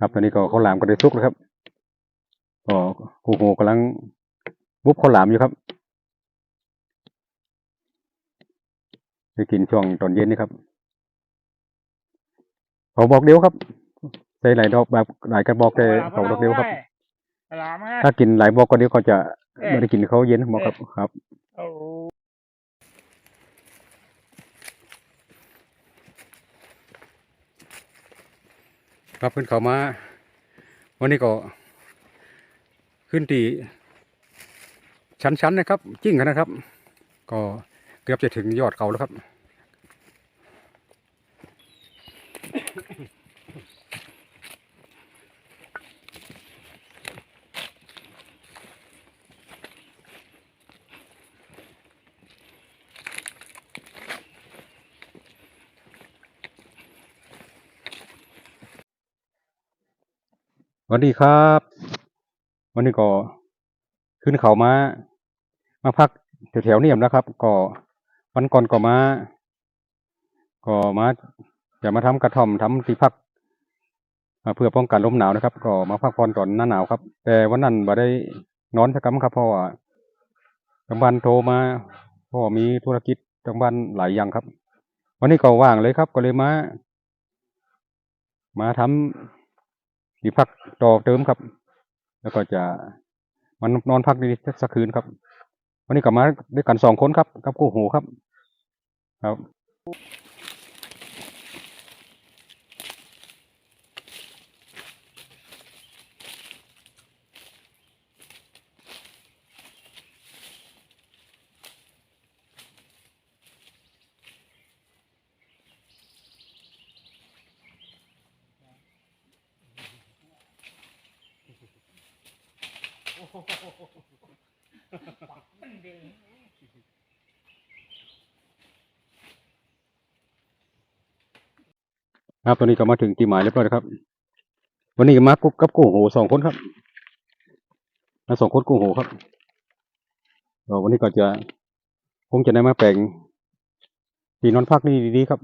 ครับตอนนี้ก็ข้าวหลามก็ได้สุกแล้วครับก็ครูโหกำลังบุบข้าวหลามอยู่ครับไปกินช่วงตอนเย็นนี่ครับเขาบอกเดียวครับใส่หลายดอกแบบหลายกระบอกแต่เขาดอกเดียวครับหลามไงถ้ากินหลายบอกก็เดียวเขาจะเอ๊ะไม่ได้กินเขาวเย็นบอกครับครับ โอ้ ครับขึ้นเขามา วันนี้ก็ ขึ้นตีชั้นๆนะครับ จิ้งกันนะครับ ก็เกือบจะถึงยอดเขาแล้วครับ วัสดีครับ วันนี้ก็ขึ้นเขามา มาพักแถวๆนียมแล้วครับ ก็วันก่อนก็มา ก็มาจะมาทำกระท่อมทำที่พักเพื่อป้องกันลมหนาวนะครับ ก็มาพักผ่อนตอนหน้าหนาวครับ แต่วันนั้นบ่ได้นอนสักคำครับเพราะว่าทางบ้านโทรมาเพราะว่ามีธุรกิจทางบ้านหลายอย่างครับ วันนี้ก็ว่างเลยครับ ก็เลยมา มาทำ ที่พักต่อเติมครับ แล้วก็จะมันนอนพักดีสักคืนครับ วันนี้กลับมาด้วยกันสองคนครับกับกู้หูครับ ครับ ครับตอนนี้ก็มาถึงที่หมายเรียบร้อยแล้วครับ วันนี้ก็มากุ๊กกับกู้หูสองคนครับมาสองคนกู้หูครับก็วันนี้ก็จะคงจะได้มาแปลงที่นอนพักนี่ดีๆครับ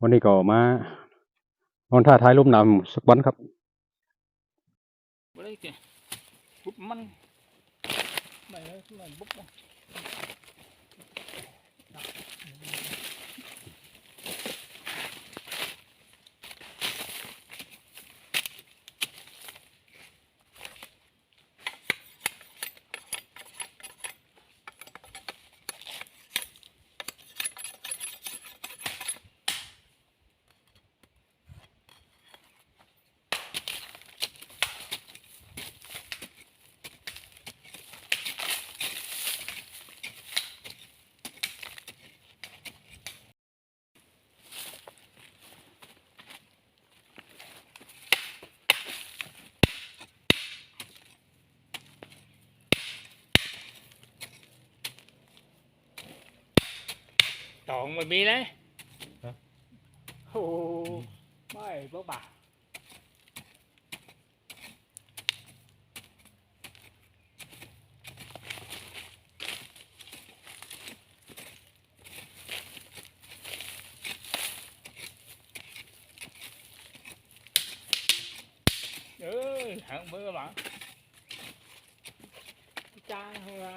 วันนี้ก็มานอนท่าท้ายร่มหนาวสักวันครับ บ่ได้เจ้ปุ๊บมันไม่เลยมันปุ๊บมัน ตองมันมีเลยฮะ โอ้ไม่บ่บ่าเอ้ย hạng bữa các bạn cha thôi à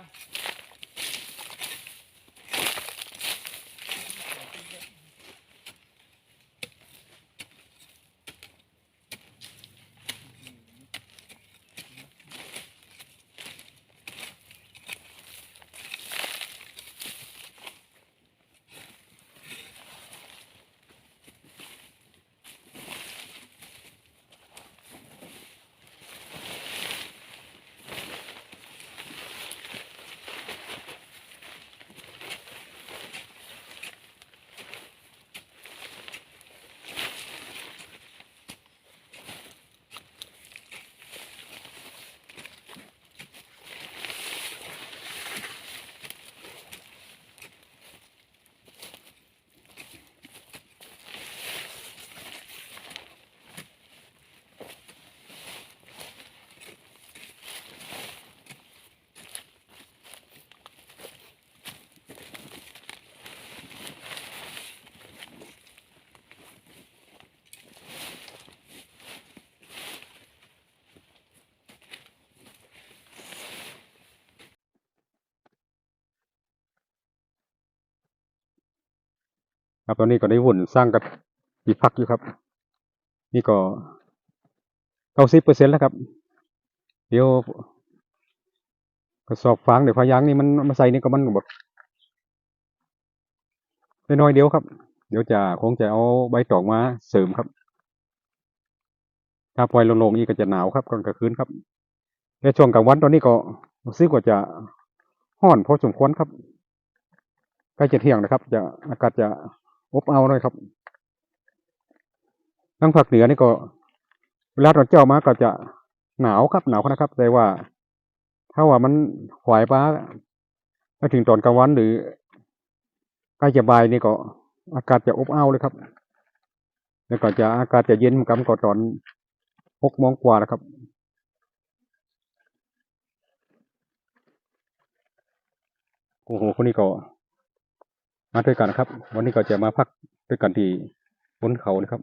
ครับ ตอนนี้ก็ได้วุ่นสร้างกับอีกพักอยู่ครับ นี่ก็เก้าสิบเปอร์เซ็นแล้วครับ เดี๋ยวกระสอบฟางเดี๋ยวพายางนี่มันมาใส่นี่ก็มันหมดน้อยเดียวครับ เดี๋ยวจะคงจะเอาใบตองมาเสริมครับ ถ้าปล่อยลงๆนี่ก็จะหนาวครับกลางคืนครับในช่วงกลางวันตอนนี้ก็รู้สึกว่าจะห้อนพอสมควรครับใกล้จะเที่ยงนะครับ จะอากาศจะ อบอ้าวหน่อยครับทางภาคเหนือนี่ก็เวลาตอนเจ้ามาก็จะหนาวครับหนาวนะครับ แต่ว่า ถ้าว่ามันหวายป้ามาถึงตอนกลางวันหรือใกล้จะบ่ายนี่ก็อากาศจะอบอ้าวเลยครับ แล้วก็จะอากาศจะเย็นเหมือนกันก็ตอนหกโมงกว่านะครับโอ้โหคนนี้ก็ มาด้วยกันนะครับ วันนี้ก็จะมาพักด้วยกันที่บนเขานะครับ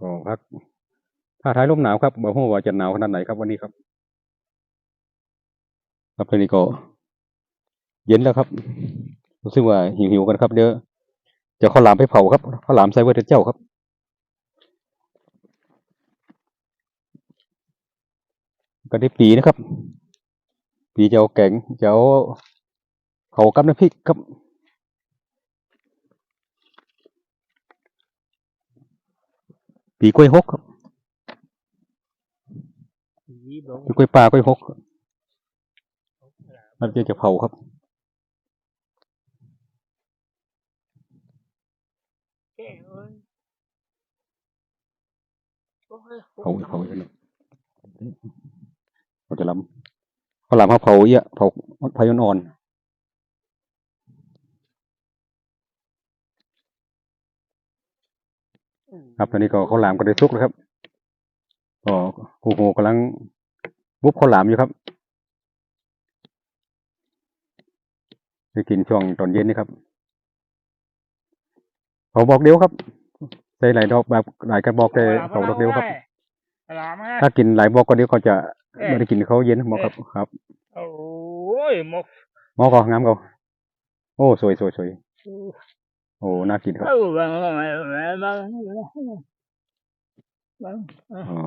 ก็พัก ถ้าท้ายลมหนาวครับบอกว่าจะหนาวขนาดไหนครับวันนี้ครับ ครับตอนนี้ก็ เย็นแล้วครับรู้สึกว่าหิวๆกันครับเดี๋ยวจะข้าวหลามไปเผาครับข้าวหลามใส่เวทเจ้าครับก็ได้ปีนะครับ ปีจะเอาแกงจะเอาเผากับน้ำพริกครับปีกล้วยฮกครับยีบลงปีกล้วยปลากล้วยฮกมันจะจะเผาครับแก่เอ้ยโอ้ยเผาเผาอย่างนี้เราจะลำข้าวหลามเขาเผาเยอะเผาไฟอ่อนๆครับตอนนี้ก็ข้าวหลามก็ได้สุกแล้วครับก็ครูโหกำลังบุบข้าวหลามอยู่ครับไปกินช่วงตอนเย็นนี่ครับเผาบอกเดียวครับใส่หลายดอกแบบหลายกระบอกแต่เผาดอกเดียวครับหลามไงถ้ากินหลายบอกก็เดียวก็จะ ไม่ได้กินเขาเย็นหมอครับครับโอ้ยหมกหมอก็งามก็โอ้สวยสวยสวยโอ้น่ากินครับเออบางบางบางบางบางบางอ๋อ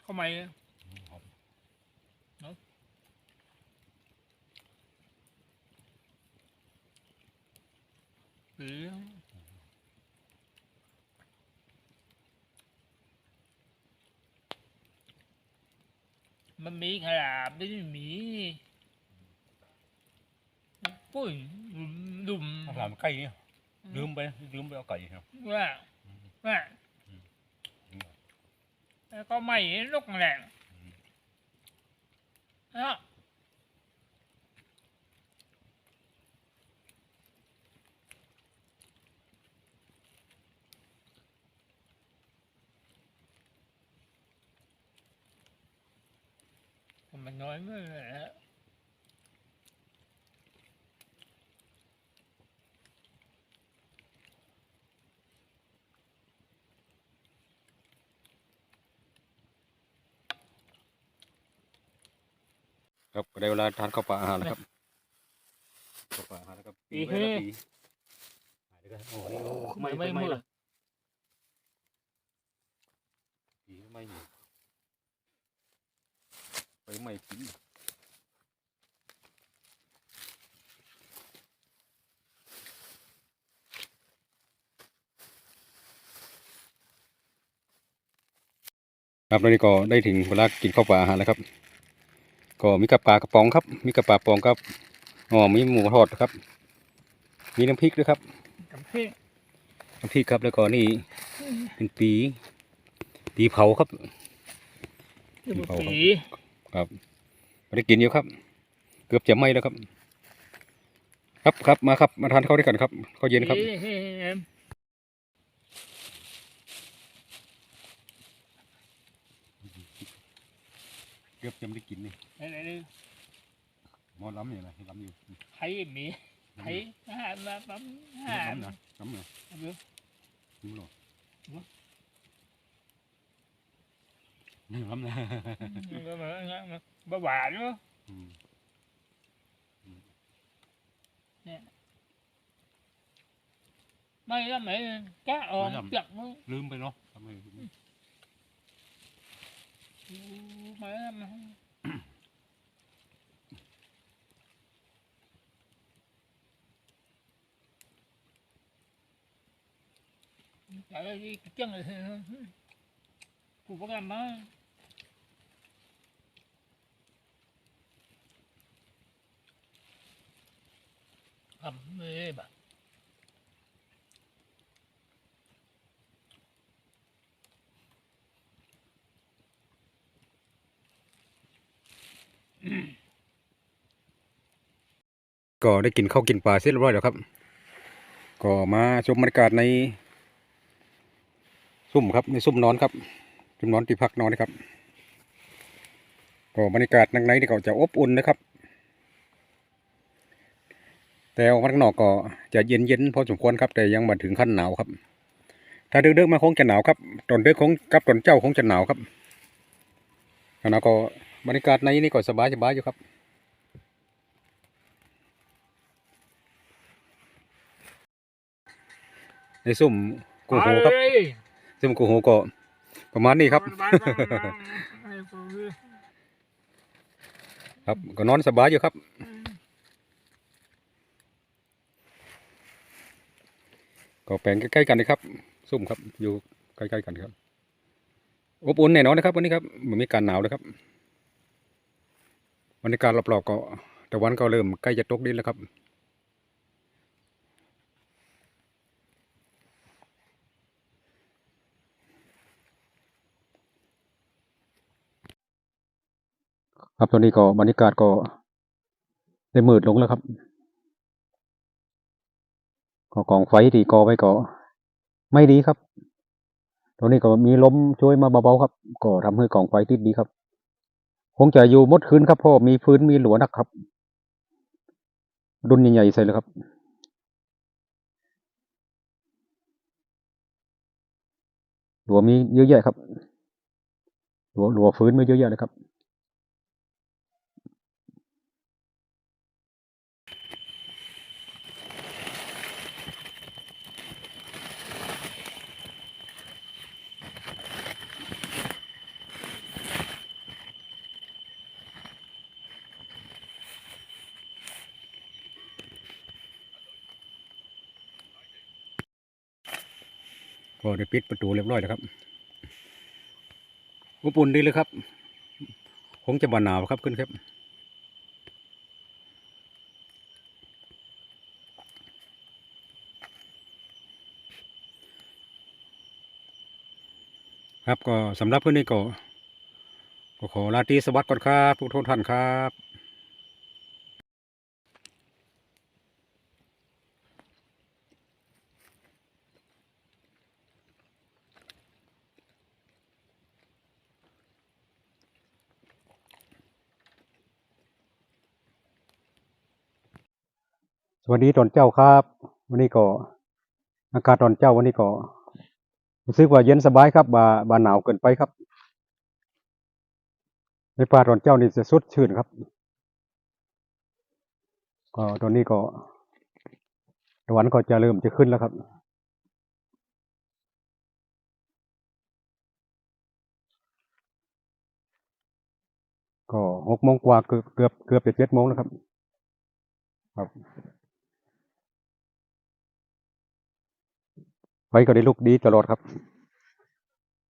เข้ามาเนาะหรือ มันมีขนาดไม่ได้มีปุ้ยดุมข้าวหลามไก่เนี่ยลืมไปลืมไปเอาไก่ครับว่าว่าอืมแล้วก็ไม่ลุกแหละแล้วมั นน้อยเมื่อไหร่ฮะครับก็ได้เวลาทานข้าวปลาอาหารแล้วครับข้าวปลาอาหารแล้วครับปีไว้แล้วปีหายไปกันโอ้โหนี่ไม่ไม่ไม่เมื่อละปีไม่อยู่ ไปไม่กินครับตอนนี้ก็ได้ถึงเวลากินข้าวปลาอาหารแล้วครับ ก็มีกับปลากระป๋องครับ มีกับปลาปองครับอ๋อมีหมูทอดครับ มีน้ำพริกด้วยครับกับพี่น้ำพริกครับแล้วก็นี่เป็นปี ปีเผาครับที่บุเอา ครับปีครับไม่ได้กินอยู่ครับ เกือบจะไหม้แล้วครับ ครับครับมาครับมาทานข้าวด้วยกันครับข้าวเย็นครับเฮ้ยเฮ้ยเฮ้ยเกือบจะไม่ได้กินนี่เฮ้ยเฮ้ยมอล้ำอยู่นะล้ำอยู่ไผ่มีไผ่ห้ามาปั๊มห้าล้ำนะล้ำเลยเดี๋ยวล้ำหรอวะนี่ล้ำนะมันก็เหมือ นี่ครันะบ้าหวานเนาะเนี่ยไม่ละไหมแกออกเปียกมั้งลืมไปเนาะทำไมไม่ละไแต่ที่เจ้าเลยกูประกันมา เลยแบบก็ได้กินข้าวกินปลาเสร็จเรียบร้อยแล้วครับ ก็มาชมบรรยากาศในซุ่มครับในซุ่มนอนครับซุ่มนอนที่พักนอนนะครับ ก็บรรยากาศนังในนี่ก็จะอบอุ่นนะครับ แต่ออกมาข้างนอกก็จะเย็นเย็นๆพอสมควรครับ แต่ยังมาถึงขั้นหนาวครับ ถ้าเดือกๆมาคงจะหนาวครับตอนเดือกคงกับตอนเจ้าคงจะหนาวครับขณะก็บรรยากาศในนี่ก็สบายสบายๆอยู่ครับในซุ่มกูโหครับซุ่มกูโหก็ประมาณนี้ครับ ครับก็นอนสบายอยู่ครับ ก็แปลงใกล้ๆกันนะครับซุ่มครับอยู่ใกล้ๆกันครับอบอุ่นแน่นอนนะครับ วันนี้ครับมันมีการหนาวนะครับบรรยากาศรอบๆก็แต่วันก็เริ่มใกล้จะตกดินแล้วครับครับตอนนี้ก็บรรยากาศก็ได้มืดลงแล้วครับ ก็กองไฟที่ก่อไว้ก็ไม่ดีครับตอนนี้ก็มีลมช่วยมาเบาๆครับ ก็ทำให้กองไฟติดดีครับ คงจะอยู่มดคืนครับพราะมีพื้นมีหลัวหนักครับ ดุนใหญ่ๆใส่เลยครับหลัวมีเยอะแยะครับหลัวหลัวฟื้นมีเยอะแยะเลยครับ ก็ได้ปิดประตูเรียบร้อยแล้วครับอบอุ่นดีเลยครับ คงจะบาหนาวครับขึ้นครับครับก็สำหรับเพื่อนนี้ก็ ก็ขอลาตีสวัสดิ์ก่อนครับ ทุกท่านครับ วัสดีตอนเจ้าครับ วันนี้ก็ อากาศตอนเจ้าวันนี้ก็รู้สึกว่าเย็นสบายครับบ่าบ่าหนาวเกินไปครับในป่าตอนเจ้านี่จะสดชื่นครับ ก็ตอนนี้ก็ตะวันก็จะเริ่มจะขึ้นแล้วครับก็หกโมงกว่าเกือบเกือบเกือบจะเจ็ดโมงแล้วครับ ครับ ไฟก็ได้ลุกดีตลอดครับ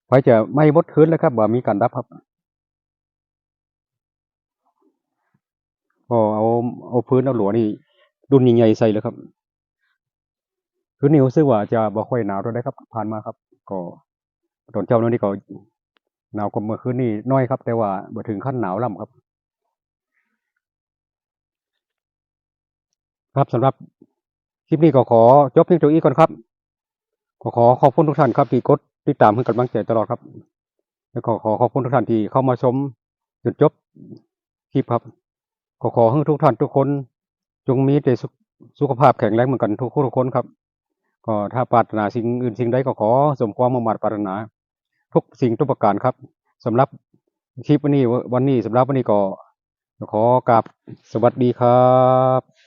ไฟจะไม่มดคืนแล้วครับบ่มีการดับครับก็เอาเอาพื้นเอาหลัวนี่ดุนใหญ่ๆใส่เลยครับคืนนี้รู้สึกว่าจะบ่ค่อยหนาวเท่าไดครับ ผ่านมาครับ ก็ตอนเช้าน,นี่ก็หนาวกว่าเมื่อคืนนี้น้อยครับ แต่ว่าบ่ถึงขั้นหนาวล่ำครับ ครับสำหรับคลิปนี้ก็ขอจบเพียงเท่านี้ก่อนครับ ขอขอขอบคุณทุกท่านครับที่กดติดตามให้กำลังใจตลอดครับ แล้วก็ขอขอบคุณทุกท่านที่เข้ามาชมจนจบคลิปครับขอขอให้ทุกท่านทุกคน จงมีแต่สุขภาพแข็งแรงเหมือนกันทุกคนทุกคนครับ ก็ถ้าปรารถนาสิ่งอื่นสิ่งใดก็ขอสมความมุ่งมั่นปรารถนา ทุกสิ่งทุกประการครับสำหรับคลิปวันนี้วันนี้สำหรับวันนี้ก็ขอกราบสวัสดีครับ